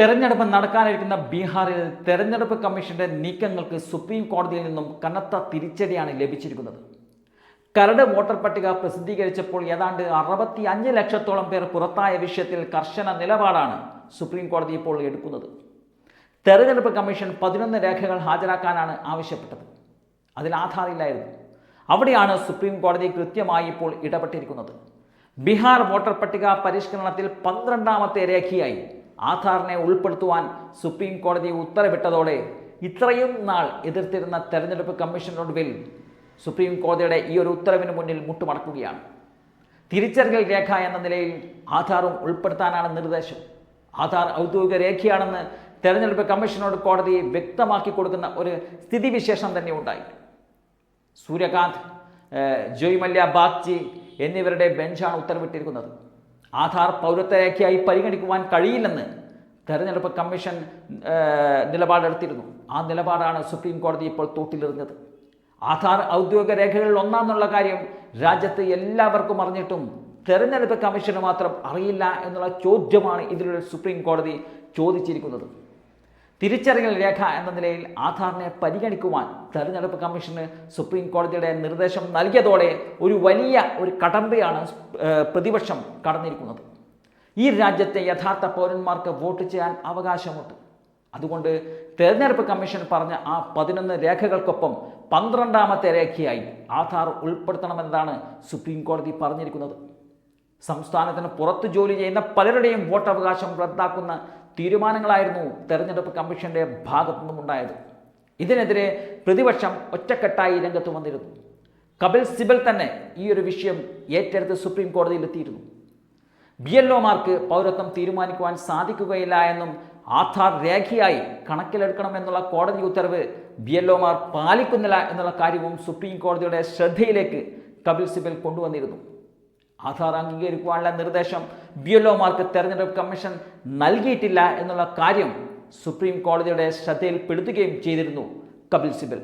തെരഞ്ഞെടുപ്പ് നടക്കാനിരിക്കുന്ന ബീഹാറിൽ തെരഞ്ഞെടുപ്പ് കമ്മീഷന്റെ നീക്കങ്ങൾക്ക് സുപ്രീം കോടതിയിൽ നിന്നും കനത്ത തിരിച്ചടിയാണ് ലഭിച്ചിരിക്കുന്നത്. കരട് വോട്ടർ പട്ടിക പ്രസിദ്ധീകരിച്ചപ്പോൾ ഏതാണ്ട് അറുപത്തി അഞ്ച് ലക്ഷത്തോളം പേർ പുറത്തായ വിഷയത്തിൽ കർശന നിലപാടാണ് സുപ്രീം കോടതി ഇപ്പോൾ എടുക്കുന്നത്. തെരഞ്ഞെടുപ്പ് കമ്മീഷൻ പതിനൊന്ന് രേഖകൾ ഹാജരാക്കാനാണ് ആവശ്യപ്പെട്ടത്. അതിൽ ആധാറില്ലായിരുന്നു. അവിടെയാണ് സുപ്രീം കോടതി കൃത്യമായി ഇപ്പോൾ ഇടപെട്ടിരിക്കുന്നത്. ബീഹാർ വോട്ടർ പട്ടിക പരിഷ്കരണത്തിൽ പന്ത്രണ്ടാമത്തെ രേഖയായി ആധാറിനെ ഉൾപ്പെടുത്തുവാൻ സുപ്രീം കോടതി ഉത്തരവിട്ടതോടെ ഇത്രയും നാൾ എതിർത്തിരുന്ന തെരഞ്ഞെടുപ്പ് കമ്മീഷനൊടുവിൽ സുപ്രീം കോടതിയുടെ ഈ ഒരു ഉത്തരവിന് മുന്നിൽ മുട്ടുമടക്കുകയാണ്. തിരിച്ചറിയൽ രേഖ എന്ന നിലയിൽ ആധാറും ഉൾപ്പെടുത്താനാണ് നിർദ്ദേശം. ആധാർ ഔദ്യോഗിക രേഖയാണെന്ന് തെരഞ്ഞെടുപ്പ് കമ്മീഷനോട് കോടതി വ്യക്തമാക്കി കൊടുക്കുന്ന ഒരു സ്ഥിതിവിശേഷം തന്നെ ഉണ്ടായി. സൂര്യകാന്ത് ജോയ്മല്യ ജോയ് മല്യ ബാഗ്ചി എന്നിവരുടെ ബെഞ്ചാണ് ഉത്തരവിട്ടിരിക്കുന്നത്. ആധാർ പൗരത്വ രേഖയായി പരിഗണിക്കുവാൻ കഴിയില്ലെന്ന് തെരഞ്ഞെടുപ്പ് കമ്മീഷൻ നിലപാടെടുത്തിരുന്നു. ആ നിലപാടാണ് സുപ്രീം കോടതി ഇപ്പോൾ തൂട്ടിലെറിഞ്ഞത് ആധാർ ഔദ്യോഗിക രേഖകളിൽ ഒന്നാന്നുള്ള കാര്യം രാജ്യത്ത് എല്ലാവർക്കും അറിഞ്ഞിട്ടും തെരഞ്ഞെടുപ്പ് കമ്മീഷന് മാത്രം അറിയില്ല എന്നുള്ള ചോദ്യമാണ് ഇതിലൂടെ സുപ്രീം കോടതി ചോദിച്ചിരിക്കുന്നത്. തിരിച്ചറിയൽ രേഖ എന്ന നിലയിൽ ആധാറിനെ പരിഗണിക്കുവാൻ തെരഞ്ഞെടുപ്പ് കമ്മീഷന് സുപ്രീം കോടതിയുടെ നിർദ്ദേശം നൽകിയതോടെ ഒരു വലിയ ഒരു കടമ്പയാണ് പ്രതിപക്ഷം കടന്നിരിക്കുന്നത്. ഈ രാജ്യത്തെ യഥാർത്ഥ പൗരന്മാർക്ക് വോട്ട് ചെയ്യാൻ അവകാശമുണ്ട്. അതുകൊണ്ട് തെരഞ്ഞെടുപ്പ് കമ്മീഷൻ പറഞ്ഞ ആ പതിനൊന്ന് രേഖകൾക്കൊപ്പം പന്ത്രണ്ടാമത്തെ രേഖയായി ആധാർ ഉൾപ്പെടുത്തണമെന്നതാണ് സുപ്രീം കോടതി പറഞ്ഞിരിക്കുന്നത്. സംസ്ഥാനത്തിന് പുറത്ത് ജോലി ചെയ്യുന്ന പലരുടെയും വോട്ടവകാശം റദ്ദാക്കുന്ന തീരുമാനങ്ങളായിരുന്നു തെരഞ്ഞെടുപ്പ് കമ്മീഷന്റെ ഭാഗത്തു നിന്നുമുണ്ടായത് ഇതിനെതിരെ പ്രതിപക്ഷം ഒറ്റക്കെട്ടായി രംഗത്ത് വന്നിരുന്നു. കപിൽ സിബൽ തന്നെ ഈ ഒരു വിഷയം ഏറ്റെടുത്ത് സുപ്രീം കോടതിയിലെത്തിയിരുന്നു ബി എൽ ഒമാർക്ക് പൗരത്വം തീരുമാനിക്കുവാൻ സാധിക്കുകയില്ല എന്നും ആധാർ രേഖയായി കണക്കിലെടുക്കണമെന്നുള്ള കോടതി ഉത്തരവ് ബി എൽ ഒമാർ പാലിക്കുന്നില്ല എന്നുള്ള കാര്യവും സുപ്രീം കോടതിയുടെ ശ്രദ്ധയിലേക്ക് കപിൽ സിബൽ കൊണ്ടുവന്നിരുന്നു. ആധാർ അംഗീകരിക്കുവാനുള്ള നിർദ്ദേശം ബി എൽ തെരഞ്ഞെടുപ്പ് കമ്മീഷൻ നൽകിയിട്ടില്ല എന്നുള്ള കാര്യം സുപ്രീം കോടതിയുടെ ശ്രദ്ധയിൽപ്പെടുത്തുകയും ചെയ്തിരുന്നു. കപിൽ സിബൽ.